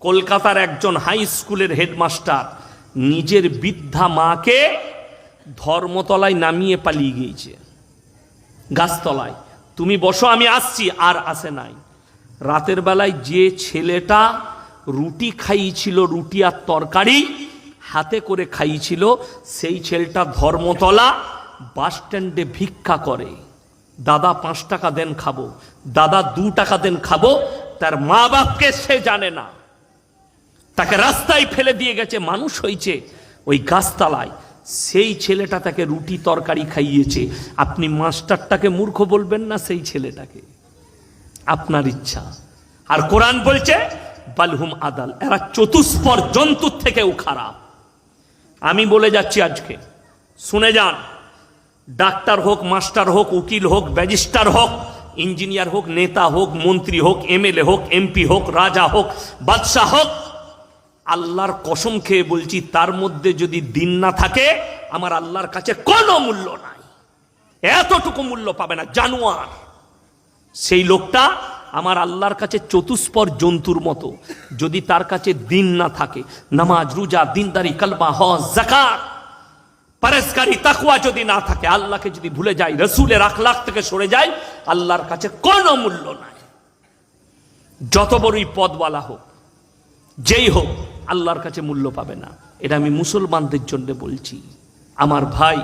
কলকাতার একজন হাই স্কুলের হেডমাস্টার নিজের বৃদ্ধা মাকে ধর্মতলায় নামিয়ে পালিয়ে গিয়েছে। গাছতলায়। তুমি বসো, আমি আসছি, আর আসে নাই। রাতের বেলায় যে ছেলেটা রুটি খাইয়েছিল, রুটি আর তরকারি হাতে করে খাইয়েছিল, সেই ছেলেটা ধর্মতলা বাস স্ট্যান্ডে ভিক্ষা করে। দাদা পাঁচ টাকা দেন খাব, দাদা দু টাকা দেন খাব, তার মা বাপকে সে জানে না। তাকে রাস্তায় ফেলে দিয়ে গেছে, মানুষ হয়েছে ওই গাছতলায়। সেই ছেলেটা তাকে রুটি তরকারি খাইয়েছে। আপনি মাস্টারটাকে মূর্খ বলবেন না সেই ছেলেটাকে। আপনার ইচ্ছা। আর কোরআন বলছে, বালহুম আদাল, এরা চতুষ্পর জন্তুর থেকেও খারাপ। আমি বলে যাচ্ছি আজকে, শুনে যান। ডাক্তার হোক, মাস্টার হোক, উকিল হোক, ব্যারিস্টার হোক, ইঞ্জিনিয়ার হোক, নেতা হোক, মন্ত্রী হোক, এমএলএ হোক, এমপি হোক, রাজা হোক, বাদশাহ হোক আল্লাহর কসম খেয়ে বলছি, তার মধ্যে যদি দিন না থাকে, আমার আল্লাহর কাছে কোনো মূল্য নাই। এতটুকু মূল্য পাবে না, জানোয়ার। সেই লোকটা আমার আল্লাহর কাছে চতুষ্পর জন্তুর মতো। যদি তার কাছে দিন না থাকে, নামাজ, রুজা, দিনদারি কালবা হজ জাকাত পারেসকারী তাকুয়া যদি না থাকে, আল্লাহকে যদি ভুলে যায়, রসুলের আখলাখ থেকে সরে যায়, আল্লাহর কাছে কোনো মূল্য নাই। যত বড়ই পদওয়ালা হোক যেই হোক, আল্লাহর কাছে মূল্য পাবে না। এটা আমি মুসলমানদের জন্য বলছি। আমার ভাই,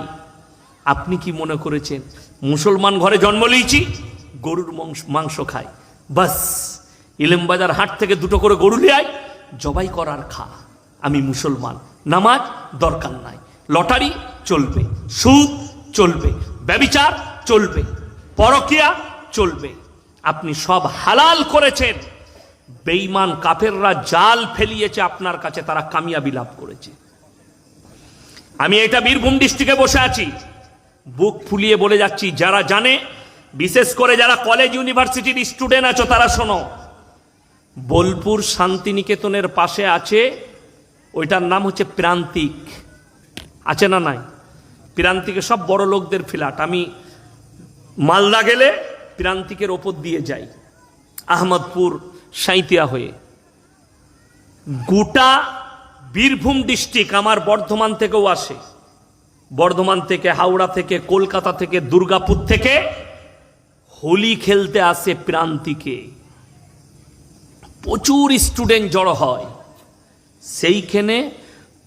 আপনি কি মনে করেছেন, মুসলমান ঘরে জন্ম লিয়েছি গরুর মাংস- মাংস খায়। বাস, ইলেমবাজার হাট থেকে দুটো করে গরু লিয়াই জবাই করার খা। আমি মুসলমান, নামাজ দরকার নাই। লটারি চলবে, সুদ চলবে, ব্যবিচার চলবে, পরকিয়া চলবে। আপনি সব হালাল করেছেন। বেঈমান কাফেররা জাল ফেলিয়েছে, আপনার কাছে তারা কামিয়াবি লাভ করেছে। আমি এটা বীরভূম ডিস্ট্রিক্টে বসে আছি। বুক ফুলিয়ে বলে যাচ্ছি, যারা জানে, বিশেষ করে যারা কলেজ ইউনিভার্সিটির স্টুডেন্ট আছো, তারা শোনো। বোলপুর শান্তিনিকেতনের পাশে আছে, ওইটার নাম হচ্ছে প্রান্তিক। আছে না নাই? প্রান্তিকে সব বড় লোকদের ফ্ল্যাট। আমি মালদা গেলে প্রান্তিকের ওপর দিয়ে যাই। আহমদপুর সাঁইতিয়া হয়ে। গোটা বীরভূম ডিস্ট্রিক্ট আমার বর্ধমান থেকেও আসে। বর্ধমান থেকে হাওড়া থেকে, কলকাতা থেকে, দুর্গাপুর থেকে হোলি খেলতে আসে প্রান্তিকে। প্রচুর স্টুডেন্ট জড়ো হয়। সেইখানে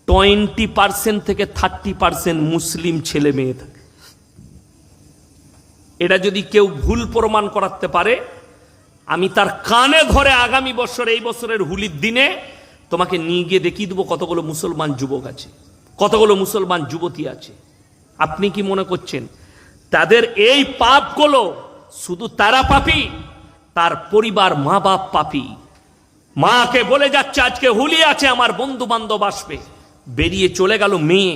টোয়েন্টি পার্সেন্ট থেকে থার্টি পার্সেন্ট মুসলিম ছেলে মেয়ে থাকে। এটা যদি কেউ ভুল প্রমাণ করাতে পারে আমি তার কানে ধরে আগামী বছর, এই বছরের হুলির দিনে তোমাকে নিয়ে গিয়ে দেখিয়ে দেবো কতগুলো মুসলমান যুবক আছে, কতগুলো মুসলমান যুবতী আছে। আপনি কি মনে করছেন, তাদের এই পাপগুলো শুধু তারা পাপি, তার পরিবার মা বাপ পাপি? মাকে বলে যাচ্ছে, আজকে হুলি আছে, আমার বন্ধু বান্ধব আসবে। বেরিয়ে চলে গেল মেয়ে।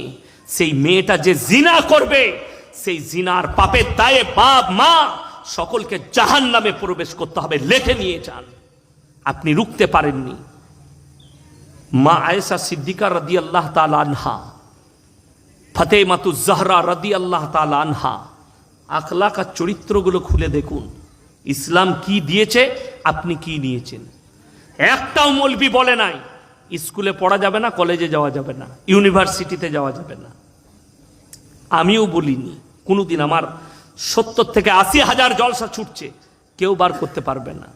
সেই মেয়েটা যে জিনা করবে, সেই জিনার পাপের দায়ে বাপ মা সকলকে জাহান নামে প্রবেশ করতে হবে লেখে নিয়ে যান। আপনি রুখতে পারেননি। মা আয়েশা সিদ্দিকা রদি আল্লাহ তালা আনহা ফতে মাতু জাহরা রদি আল্লাহ তালা আনহা, আখলাক আর চরিত্রগুলো খুলে দেখুন। ইসলাম কি দিয়েছে, আপনি কি নিয়েছেন? একটাও মলবি বলে নাই, স্কুলে পড়া যাবে না, কলেজে যাওয়া যাবে না, ইউনিভার্সিটিতে যাওয়া যাবে না। আমিও বলিনি, কোনোদিন আমার সত্তর থেকে আশি হাজার জলসা ছুটছে কেউ বার করতে পারবে না।